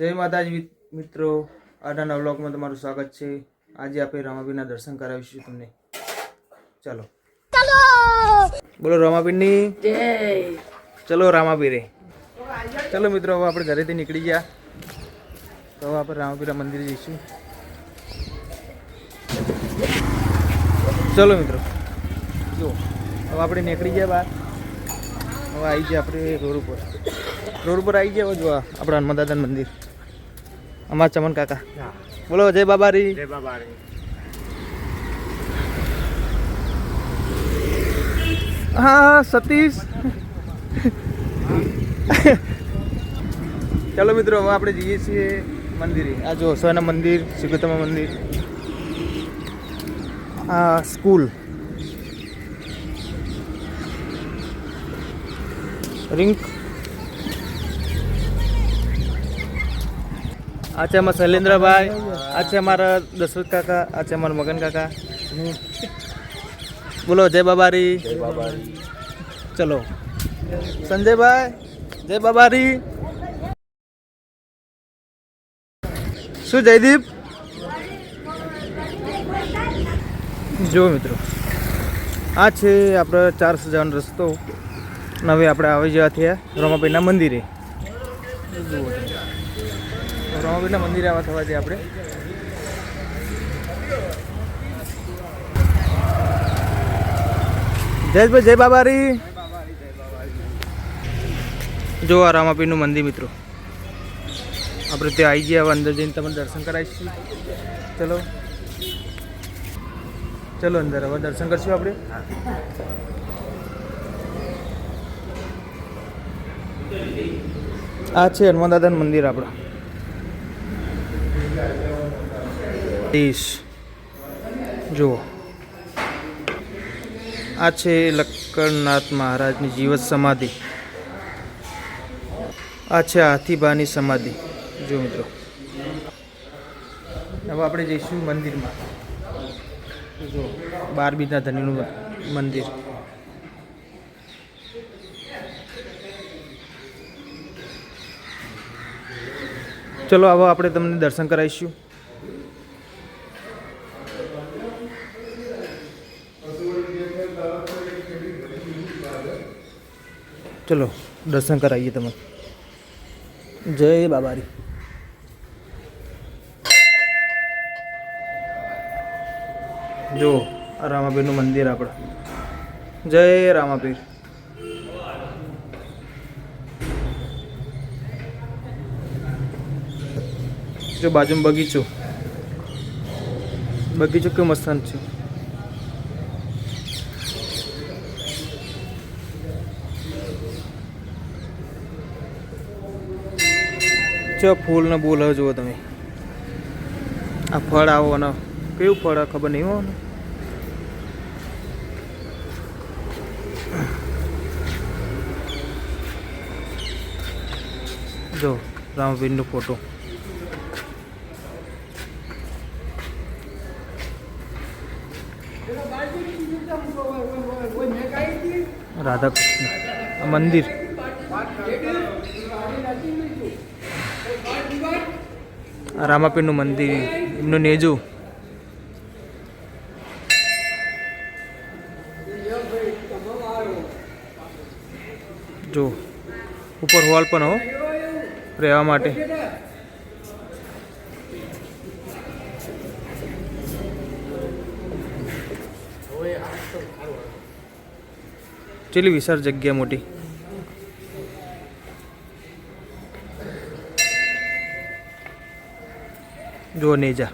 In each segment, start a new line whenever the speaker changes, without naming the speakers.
જય માતાજી મિત્રો. આજના નવલોકમાં તમારું સ્વાગત છે. આજે આપણે રામાપીરના દર્શન કરાવીશું તમને. ચાલો. બોલો રામાપીરની ચલો રામાપીરે ચલો મિત્રો હવે આપણે ઘરેથી નીકળી ગયા. તો હવે આપણે રામાપીરા મંદિરે જઈશું. ચલો મિત્રો. જો હવે આપણે નીકળી ગયા બહાર. હવે આવી ગયા આપણે રોડ ઉપર. રોડ ઉપર આવી ગયા હવે જો આપણા હનુમાન મંદિર. અમારા ચમન કાકા બોલો જય બાબારી
જય બાબા રે
હા સતીશ ચાલો મિત્રો હવે આપણે જઈએ છીએ મંદિરે આ જો સોના મંદિર શ્રીગોતમા મંદિર આ સ્કૂલ રિંક આ છે અમારા શૈલેન્દ્રભાઈ, આ અમારા દશરથ કાકા, આ છે અમારા મગન કાકા. બોલો, જય બાબારી.
જય બાબા રે
ચલો. સંજયભાઈ, જય બાબારી. શું, જયદીપ? જો મિત્રો. આ છે આપણે ચાર સજાવાનો રસ્તો. હવે આપણે આવી જવા થયા મંદિરે. રમાભાઈના મંદિરે આવા થવા દે આપણે. જયેશભાઈ જય બાબારી. જો આ રામાપીરનું મંદિર મિત્રો. આપણે ત્યાં આવી ગયા હવે અંદર જઈને તમને દર્શન કરાવીશું. ચલો. ચલો અંદર હવે દર્શન કરશું આપણે. આ છે હનુમાન દાદાનું મંદિર આપણા. દેશ જુઓ. આ છે લક્કડનાથ મહારાજની જીવત સમાધિ. આ છે હાથીબાની સમાધિ. જો મિત્રો. હવે આપણે જઈશું મંદિરમાં. જો બાર બીજના ધણીનું મંદિર. ચલો, આવો આપણે તમને દર્શન કરાવીશું. ચલો, દર્શન કરાવીએ તમે જય બાબારી. જો, રામાપીરનું મંદિર આપણે. જય રામાપીર. જો બાજુમાં બગીચો. બગીચો કેવું મસ્તાન છે. ચો ફૂલ ને બોલ જુઓ તમે. આ ફળ આવો ને કેવું ફળ ખબર નહીં હો ને જો, રામવીરનો ફોટો રાધા કૃષ્ણ મંદિર. રામાપીરનું મંદિર, એમનું નેજું. જો, ઉપર હોલ પણ હો, રહેવા માટે. ચેલી વિશાળ જગ્યા મોટી. જો. નેજા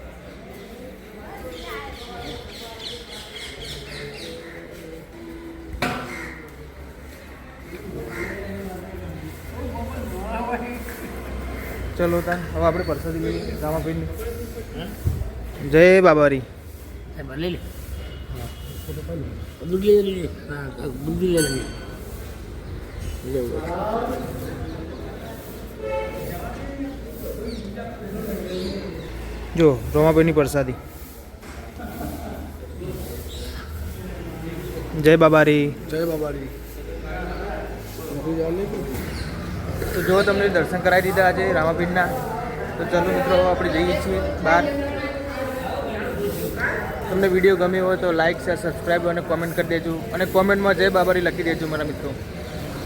ચલો તાન હવે આપણે પરસાદી લઈએ. રામાપીરની જય બાબારી.
લઈ લે. દૂધ દૂધ લઈ
જો રોમાભાઈની પ્રસાદી. જય બાબારી.
જય બાબારી.
તો જો તમને દર્શન કરાવી દીધા આજે રામાપીરના તો ચાલો મિત્રો આપણે જઈએ છીએ બહાર. તમને વીડિયો ગમ્યો હોય તો લાઇક શેર સબસ્ક્રાઈબ અને કોમેન્ટ કરી દેજો. અને કોમેન્ટમાં જય બાબારી લખી દેજો મારા મિત્રો.